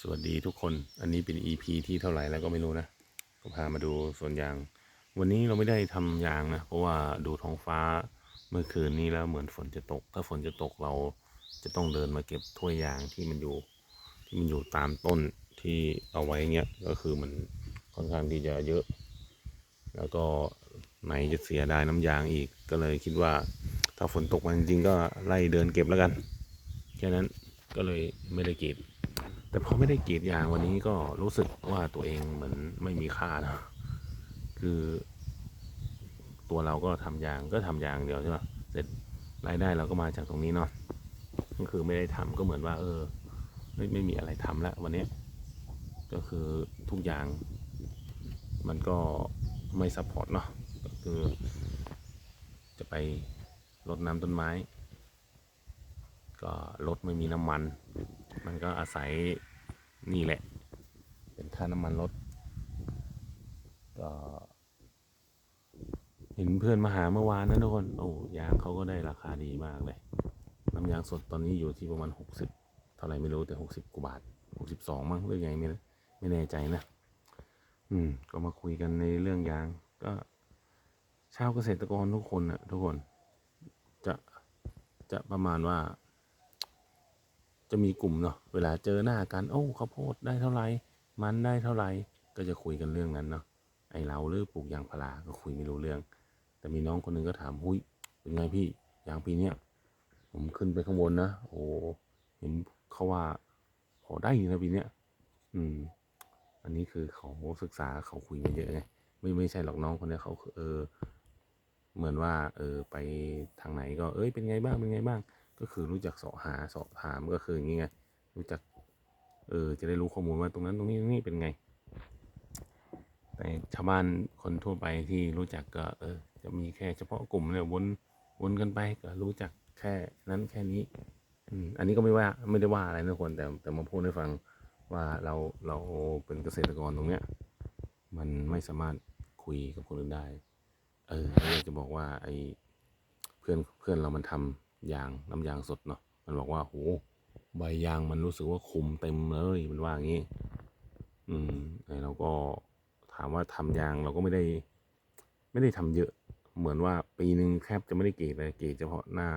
สวัสดีทุกคน อันนี้เป็น EP ที่เท่าไหร่แล้วก็ไม่รู้นะก็พามาดูสวนยาง วันนี้เราไม่ได้ทำยางนะ เพราะว่าดูท้องฟ้าเมื่อคืนนี้แล้วเหมือนฝนจะตก ถ้าฝนจะตกเราจะต้องเดินมาเก็บถ้วยยางที่มันอยู่ ที่มันอยู่ตามต้นที่เอาไว้เงี้ย ก็คือมันค่อนข้างที่จะเยอะ แล้วก็ไหนจะเสียดายน้ำยางอีก ก็เลยคิดว่า ถ้าฝนตกมาจริงก็ไล่เดินเก็บแล้วกัน แค่นั้นก็เลยไม่ได้เก็บ แต่พอไม่ได้กรีดยางวันนี้ก็รู้สึกว่าตัวเองเหมือนไม่มีค่านะคือ ตัวเราก็ทำยางก็ทำยางเดียวใช่ปะเสร็จรายได้เราก็มาจากตรงนี้เนาะก็คือไม่ได้ทำก็เหมือนว่า เออ ไม่ไม่มีอะไรทำแล้ววันนี้ ก็คือทุกอย่าง มันก็ไม่ซัพพอร์ตเนาะก็คือ จะไปรดน้ำต้นไม้ ก็รถไม่มีน้ำมัน มันก็อาศัยนี่แหละ เป็นค่าน้ำมันรถก็เห็นเพื่อนมาหาเมื่อวานนะทุกคน โอ้ยางเขาก็ได้ราคาดีมากเลยน้ำยางสดตอนนี้อยู่ที่ประมาณหกสิบเท่าไหร่ไม่รู้แต่หกสิบกว่าบาทหกสิบสองมั้งหรือไงไม่ไม่แน่ใจนะ อืม ก็มาคุยกันในเรื่องยาง ก็ชาวเกษตรกรทุกคนนะทุกคน จะจะประมาณว่า จะมีกลุ่มเนาะเวลาเจอหน้ากันโอ้ข้าวโพดได้เท่าไหร่มันได้เท่าไหร่ก็จะคุยกันเรื่องนั้นเนาะไอเราหรือปลูกยางพาราก็คุยไม่รู้เรื่อง แต่มีน้องคนหนึงก็ถามหุยเป็นไงพี่ยางปีเนี้ยผมขึ้นไปข้างบนนะโอ้เห็นเขาว่าโอ้ได้อยู่นะปีเนี้ยอืม อันนี้คือเขาศึกษาเขาคุยมาเยอะไงไม่ไม่ใช่หรอกน้องคนนี้เขาเออ เหมือนว่า เออ ไปทางไหนก็ เอ้ยเป็นไงบ้างเป็นไงบ้าง ก็คือรู้จักเสาะหาเสาะถามก็คืออย่างงี้ไงรู้จักเออจะได้รู้ข้อมูลว่าตรงนั้นตรงนี้ตรงนี้เป็นไง แต่ชาวบ้านคนทั่วไปที่รู้จักก็เออจะมีแค่เฉพาะกลุ่มเนี่ยวนวนกันไปก็รู้จักแค่นั้นแค่นี้อืมอันนี้ก็ไม่ว่าไม่ได้ว่าอะไรนะคนแต่แต่มาพูดให้ฟังว่าเราเราเป็นเกษตรกรตรงเนี้ยมันไม่สามารถคุยกับคนอื่นได้ เอออยากจะบอกว่าไอ้เพื่อนเพื่อนเรามันทำ ยางน้ำยางสดเนาะมันบอกว่าโหใบยางมันรู้สึกว่าคุมเต็มเลยมันว่าอย่างนี้ อืมไอเราก็ถามว่าทำยางเราก็ไม่ได้ ไม่ได้ทำเยอะ เหมือนว่าปีหนึ่งแทบจะไม่ได้เกรีดเลยเกรีดเฉพาะหน้า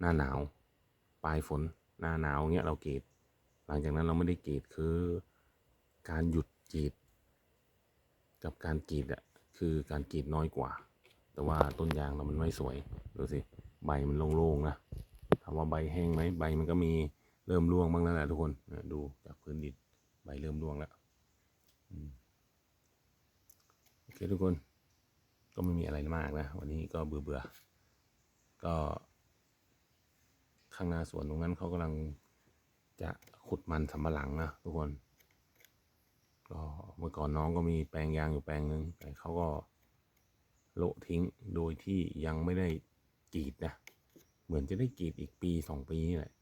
หน้าหนาว ปลายฝนหน้าหนาวเงี้ยเราเกรีดหลังจากนั้นเราไม่ได้เกรีดคือ การหยุดเกรีดกับการกรีดอะคือการกรีดน้อยกว่า แต่ว่าต้นยางเรามันไม่สวย ดูสิ ใบมันโล่งๆนะถามว่าใบแห้งไหมใบมันก็มีเริ่มร่วงบ้างแล้วแหละทุกคนดูจากพื้นดินใบเริ่มร่วงแล้วโอเคทุกคนก็ไม่มีอะไรมากนะ วันนี้ก็เบื่อเบื่อๆก็ข้างหน้าสวนตรงนั้นเขากำลังจะขุดมันสำปะหลังนะทุกคน ก็เมื่อก่อนน้องก็มีแปลงยางอยู่แปลงหนึ่งแต่เขาก็โละทิ้งโดยที่ยังไม่ได้ กรีดนะ เหมือนจะได้กรีดอีกปีสองปีนี่แหละ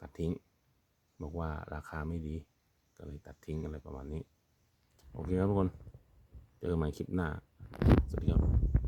ตัดทิ้ง บอกว่าราคาไม่ดี ก็เลยตัดทิ้งอะไรประมาณนี้ โอเคครับทุกคน เจอกันใหม่คลิปหน้า สวัสดีครับ